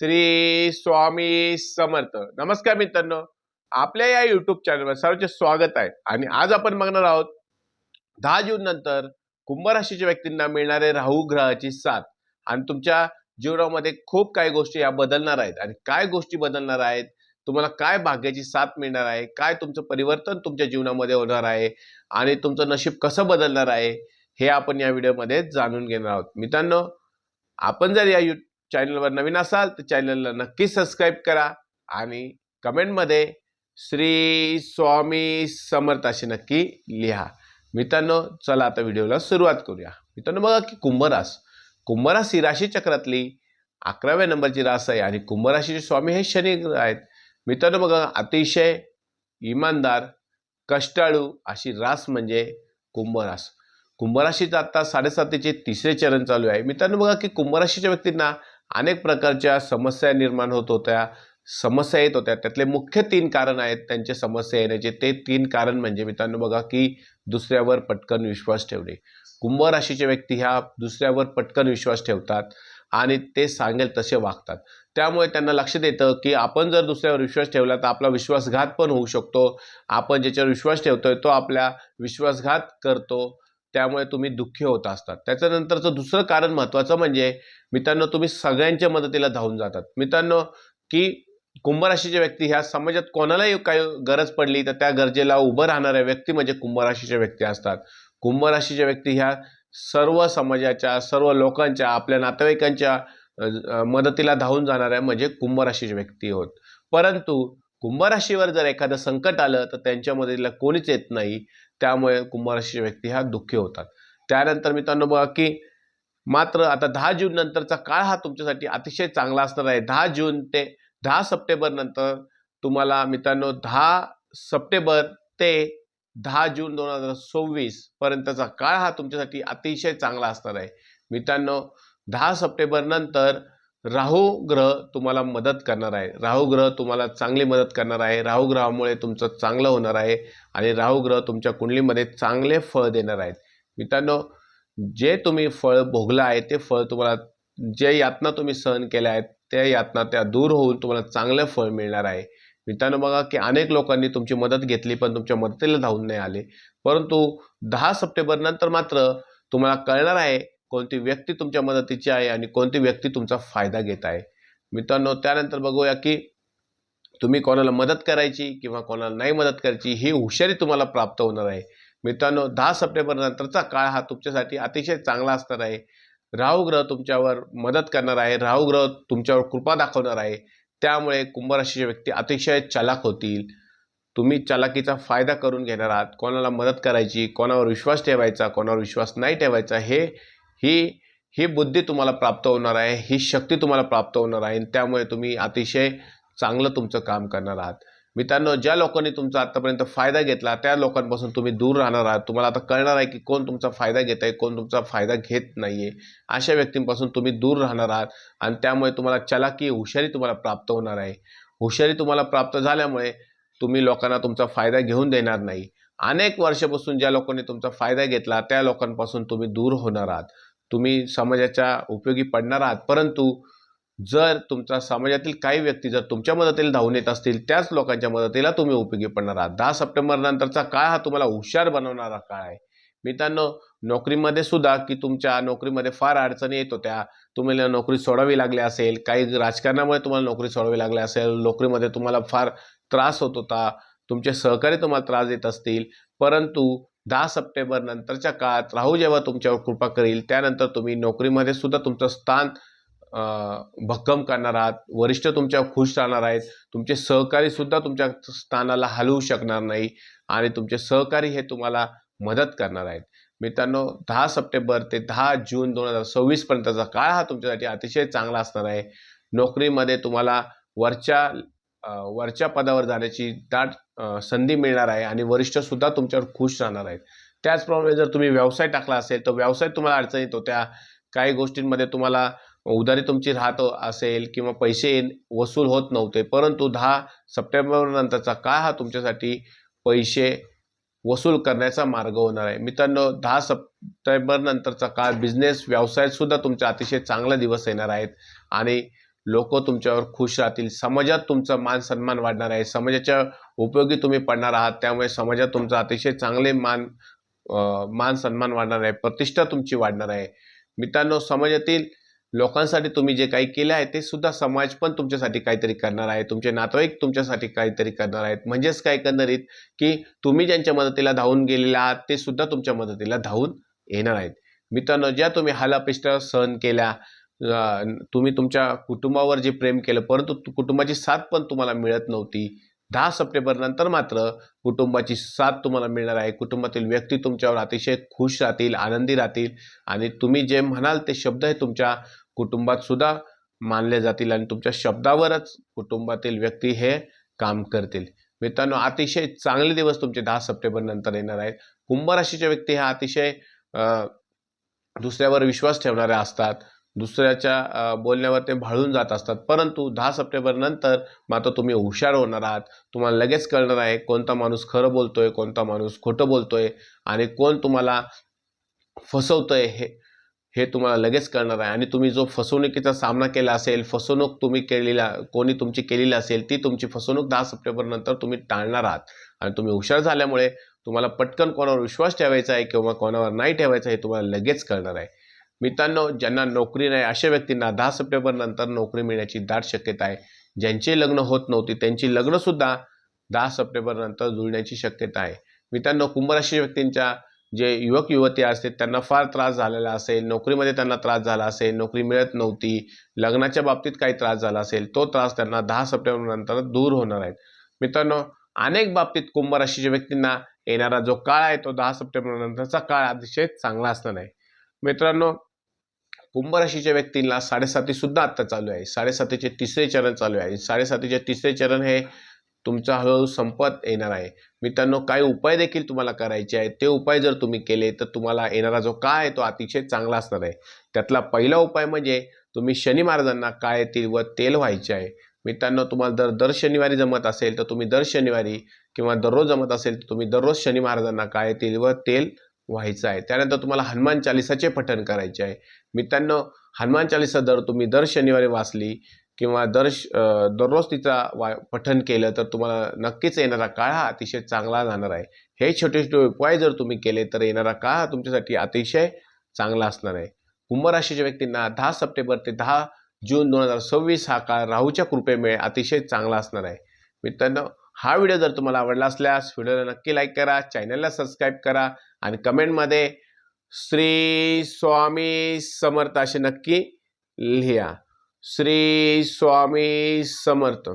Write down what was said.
श्री स्वामी समर्थ. नमस्कार मित्रांनो. आपल्या या युट्यूब चॅनलवर सर्वांचे स्वागत आहे. आणि आज आपण बघणार आहोत दहा जून नंतर कुंभ राशीच्या व्यक्तींना मिळणारे राहू ग्रहाची साथ. आणि तुमच्या जीवनामध्ये खूप काही गोष्टी या बदलणार आहेत. आणि काय गोष्टी बदलणार आहेत? तुम्हाला काय भाग्याची साथ मिळणार आहे? काय तुमचं परिवर्तन तुमच्या जीवनामध्ये होणार आहे? आणि तुमचं नशीब कसं बदलणार आहे? हे आपण या व्हिडिओमध्ये जाणून घेणार आहोत. मित्रांनो आपण जर या यू चॅनलवर नवीन असाल तर चॅनलला नक्की सबस्क्राईब करा आणि कमेंटमध्ये श्री स्वामी समर्थ असे नक्की लिहा. मित्रांनो चला आता व्हिडिओला सुरुवात करूया. मित्रांनो बघा की कुंभरास. कुंभरास ही राशी चक्रातली अकराव्या नंबरची रास आहे आणि कुंभराशीचे स्वामी हे शनी आहेत. मित्रांनो बघा अतिशय इमानदार कष्टाळू अशी रास म्हणजे कुंभरास. कुंभराशीचं आत्ता साडेसातीचे तिसरे चरण चालू आहे. मित्रांनो बघा की कुंभराशीच्या व्यक्तींना अनेक प्रकारच्या समस्या निर्माण होत होत्या. समस्या येत होत्या. त्यातले मुख्य तीन कारण आहेत त्यांच्या समस्या येण्याचे. ते तीन कारण म्हणजे मित्रांनो बघा की दुसऱ्यावर पटकन विश्वास ठेवणे. कुंभ राशीचे व्यक्ती ह्या दुसऱ्यावर पटकन विश्वास ठेवतात आणि ते सांगेल तसे वागतात. त्यामुळे त्यांना लक्षात येतं की आपण जर दुसऱ्यावर विश्वास ठेवला तर आपला विश्वासघात पण होऊ शकतो. आपण ज्याच्यावर विश्वास ठेवतोय तो आपल्या विश्वासघात करतो. त्यामुळे तुम्ही दुःखी होत असतात. त्याच्यानंतरचं दुसरं कारण महत्त्वाचं म्हणजे मित्रांनो तुम्ही सगळ्यांच्या मदतीला धावून जातात. मित्रांनो की कुंभराशीच्या व्यक्ती ह्या समाजात कोणालाही काही गरज पडली तर त्या गरजेला उभं राहणाऱ्या व्यक्ती म्हणजे कुंभराशीच्या व्यक्ती असतात. कुंभराशीच्या व्यक्ती ह्या सर्व समाजाच्या सर्व लोकांच्या आपल्या नातेवाईकांच्या मदतीला धावून जाणाऱ्या म्हणजे कुंभराशीच्या व्यक्ती होत. परंतु कुंभराशीवर जर एखादं संकट आलं तर त्यांच्या मदतीला कोणीच येत नाही. त्यामुळे कुंभराशीच्या व्यक्ती ह्या दुःखी होतात. त्यानंतर मित्रांनो बघा की मात्र आता दहा जून नंतरचा काळ हा तुमच्यासाठी अतिशय चांगला असणार आहे. दहा जून ते दहा सप्टेंबर नंतर तुम्हाला मित्रांनो दहा सप्टेंबर ते दहा जून दोन हजार सव्वीस पर्यंतचा काळ हा तुमच्यासाठी अतिशय चांगला असणार आहे. मित्रांनो दहा सप्टेंबर नंतर राहू ग्रह तुम्हाला मदत करणार आहे. राहू ग्रह तुम्हाला चांगली मदत करणार आहे. राहू ग्रहामुळे तुमचं चांगलं होणार आहे आणि राहू ग्रह तुमच्या कुंडलीमध्ये चांगले फळ देणार आहेत. मित्रांनो जे तुम्ही फळ भोगलं आहे ते फळ तुम्हाला जे यातना तुम्ही सहन केल्या आहेत त्या यातना त्या दूर होऊन तुम्हाला चांगलं फळ मिळणार आहे. मित्रांनो बघा की अनेक लोकांनी तुमची मदत घेतली पण तुमच्या मदतीला धावून नाही आले. परंतु दहा सप्टेंबर नंतर मात्र तुम्हाला कळणार आहे कोणती व्यक्ती तुमच्या मदतीची आहे आणि कोणती व्यक्ती तुमचा फायदा घेत आहे. मित्रांनो त्यानंतर बघूया की तुम्ही कोणाला मदत करायची किंवा कोणाला नाही मदत करायची ही हुशारी तुम्हाला प्राप्त होणार आहे. मित्रांनो दहा सप्टेंबरनंतरचा काळ हा तुमच्यासाठी अतिशय चांगला असणार आहे. राहू ग्रह तुमच्यावर मदत करणार आहे. राहू ग्रह तुमच्यावर कृपा दाखवणार आहे. त्यामुळे कुंभराशीचे व्यक्ती अतिशय चालाक होतील. तुम्ही चालाकीचा फायदा करून घेणार आहात. कोणाला मदत करायची कोणावर विश्वास ठेवायचा कोणावर विश्वास नाही ठेवायचा हे ही ही बुद्धी तुम्हाला प्राप्त होणार आहे ही शक्ती तुम्हाला प्राप्त होणार आहे आणि त्यामुळे तुम्ही अतिशय चांगलं तुमचं काम करणार आहात. मित्रांनो ज्या लोकांनी तुमचा आतापर्यंत फायदा घेतला त्या लोकांपासून तुम्ही दूर राहणार आहात. तुम्हाला आता कळणार आहे की कोण तुमचा फायदा घेत आहे कोण तुमचा फायदा घेत नाही आहे अशा व्यक्तींपासून तुम्ही दूर राहणार आहात आणि त्यामुळे तुम्हाला चलाकी हुशारी तुम्हाला प्राप्त होणार आहे. हुशारी तुम्हाला प्राप्त झाल्यामुळे तुम्ही लोकांना तुमचा फायदा घेऊन देणार नाही. अनेक वर्षापासून ज्या लोकांनी तुमचा फायदा घेतला त्या लोकांपासून तुम्ही दूर होणार आहात. तुम्ही समाजाच्या उपयोगी पडणार आहात. परंतु जर तुमचा समाजातील काही व्यक्ती जर तुमच्या मदतीला धावून येत असतील त्याच लोकांच्या मदतीला तुम्ही उपयोगी पडणार आहात. दहा सप्टेंबरनंतरचा काळ हा तुम्हाला हुशार बनवणारा काळ आहे. मित्रांनो नोकरीमध्ये सुद्धा की तुमच्या नोकरीमध्ये फार अडचणी येत होत्या. तुम्हाला नोकरी सोडावी लागली असेल काही राजकारणामुळे तुम्हाला नोकरी सोडावी लागली असेल नोकरीमध्ये तुम्हाला फार त्रास होत होता. तुमचे सहकारी तुम्हाला त्रास देत असतील. परंतु दहा सप्टेंबर नंतरच्या काळात राहू जेव्हा तुमच्यावर कृपा करील त्यानंतर तुम्ही नोकरीमध्ये सुद्धा तुमचं स्थान भक्कम करणार आहात वरिष्ठ तुमच्यावर खुश राहणार आहेत तुमचे सहकारी सुद्धा तुमच्या स्थानाला हलवू शकणार नाही आणि तुमचे सहकारी हे तुम्हाला मदत करणार आहेत. मित्रांनो दहा सप्टेंबर ते दहा जून दोन हजार सव्वीस पर्यंतचा काळ हा तुमच्यासाठी अतिशय चांगला असणार आहे. नोकरीमध्ये तुम्हाला वरच्या वरच्या पदावर जाण्याची दाट संधी मिळणार आहे आणि वरिष्ठ सुद्धा तुमच्यावर खुश राहणार आहेत. त्याचप्रमाणे जर तुम्ही व्यवसाय टाकला असेल तर व्यवसाय तुम्हाला अडचणीत होत्या. काही गोष्टींमध्ये तुम्हाला उधारी तुमची राहत असेल किंवा पैसे वसूल होत नव्हते. परंतु दहा सप्टेंबरनंतरचा काळ हा तुमच्यासाठी पैसे वसूल करण्याचा मार्ग होणार आहे. मित्रांनो दहा सप्टेंबरनंतरचा काळ बिझनेस व्यवसायातसुद्धा तुमचा अतिशय चांगला दिवस येणार आहेत आणि लोक तुमच्यावर खुश राहतील. समाजात तुमचा मान सन्मान वाढणार आहे. समाजाच्या उपयोगी तुम्ही पडणार आहात. त्यामुळे समाजात तुमचा अतिशय चांगले मान मान सन्मान वाढणार आहे. प्रतिष्ठा तुमची वाढणार आहे. मित्रांनो समाजातील लोकांसाठी तुम्ही जे काही केलं आहे ते सुद्धा समाज पण तुमच्यासाठी काहीतरी करणार आहे. तुमचे नातेवाईक तुमच्यासाठी काहीतरी करणार आहेत. म्हणजेच काय करणार आहेत की तुम्ही ज्यांच्या मदतीला धावून गेलेले आहात ते सुद्धा तुमच्या मदतीला धावून येणार आहेत. मित्रांनो ज्या तुम्ही हालापेष्टा सहन केल्या तुम्ही तुमच्या कुटुंबावर जे प्रेम केलं परंतु कुटुंबाची साथ पण तुम्हाला मिळत नव्हती. दहा सप्टेंबरनंतर मात्र कुटुंबाची साथ तुम्हाला मिळणार आहे. कुटुंबातील व्यक्ती तुमच्यावर अतिशय खुश राहतील आनंदी राहतील आणि तुम्ही जे म्हणाल ते शब्द हे तुमच्या कुटुंबात सुद्धा मानले जातील आणि तुमच्या शब्दावरच कुटुंबातील व्यक्ती हे काम करतील. मित्रांनो अतिशय चांगले दिवस तुमचे दहा सप्टेंबर नंतर येणार आहेत. कुंभ राशीच्या व्यक्ती ह्या अतिशय दुसऱ्यावर विश्वास ठेवणारे असतात. दुसऱ्याच्या बोलण्यावर ते भाळून जात असतात. परंतु दहा सप्टेंबरनंतर मात्र तुम्ही हुशार होणार आहात. तुम्हाला लगेच कळणार आहे कोणता माणूस खरं बोलतोय कोणता माणूस खोटं बोलतोय आणि कोण तुम्हाला फसवतोय हे हे तुम्हाला लगेच कळणार आहे. आणि तुम्ही जो फसवणुकीचा सामना केला असेल फसवणूक तुम्ही केलेला कोणी तुमची केलेली असेल ती तुमची फसवणूक दहा सप्टेंबरनंतर तुम्ही टाळणार आहात. आणि तुम्ही हुशार झाल्यामुळे तुम्हाला पटकन कोणावर विश्वास ठेवायचा आहे किंवा कोणावर नाही ठेवायचा हे तुम्हाला लगेच कळणार आहे. मित्रांनो ज्यांना नोकरी नाही अशा व्यक्तींना दहा सप्टेंबर नंतर नोकरी मिळण्याची दाट शक्यता आहे. ज्यांचे लग्न होत नव्हती त्यांची लग्नसुद्धा दहा सप्टेंबर नंतर जुळण्याची शक्यता आहे. मित्रांनो कुंभराशी व्यक्तींच्या जे युवक युवती असतील त्यांना फार त्रास झालेला असेल नोकरीमध्ये त्यांना त्रास झाला असेल नोकरी मिळत नव्हती लग्नाच्या बाबतीत काही त्रास झाला असेल तो त्रास त्यांना दहा सप्टेंबर नंतर दूर होणार आहे मित्रांनो अनेक बाबतीत कुंभराशीच्या व्यक्तींना येणारा जो काळ आहे तो दहा सप्टेंबर नंतरचा काळ अतिशय चांगला असणार आहे. मित्रांनो कुंभराशीच्या व्यक्तींना साडेसाती सुद्धा आत्ता चालू आहे. साडेसातीचे तिसरे चरण चालू आहे. साडेसातीचे तिसरे चरण हे तुमचा हळूहळू संपत येणार आहे. मित्रांनो काही उपाय देखील तुम्हाला करायचे आहेत. ते उपाय जर तुम्ही केले तर तुम्हाला येणारा जो काळ आहे तो अतिशय चांगला असणार आहे. त्यातला पहिला उपाय म्हणजे तुम्ही शनी महाराजांना काळेतील व तेल व्हायचे आहे. मित्रांनो तुम्हाला जर दर शनिवारी जमत असेल तर तुम्ही दर शनिवारी किंवा दररोज जमत असेल तर तुम्ही दररोज शनी महाराजांना काळे तिल व तेल व्हायचं आहे. त्यानंतर तुम्हाला हनुमान चालिसाचे पठण करायचे आहे. मित्रांनो हनुमान चालिसा दर तुम्ही दर शनिवारी वाचली किंवा दर श- दररोज तिचा वा पठण केलं तर तुम्हाला नक्कीच येणारा काळ हा अतिशय चांगला जाणार आहे. हे छोटे छोटे उपाय जर तुम्ही केले तर येणारा काळ हा तुमच्यासाठी अतिशय चांगला असणार आहे. कुंभराशीच्या व्यक्तींना दहा सप्टेंबर ते दहा जून दोन हजार सव्वीस हा काळ राहूच्या कृपेमुळे अतिशय चांगला असणार आहे. मित्रांनो हा व्हिडिओ जर तुम्हाला आवडला असल्यास व्हिडिओला नक्की लाईक करा चॅनलला सबस्क्राईब करा आणि कमेंटमध्ये श्री स्वामी समर्थ असे नक्की लिहा. श्री स्वामी समर्थ.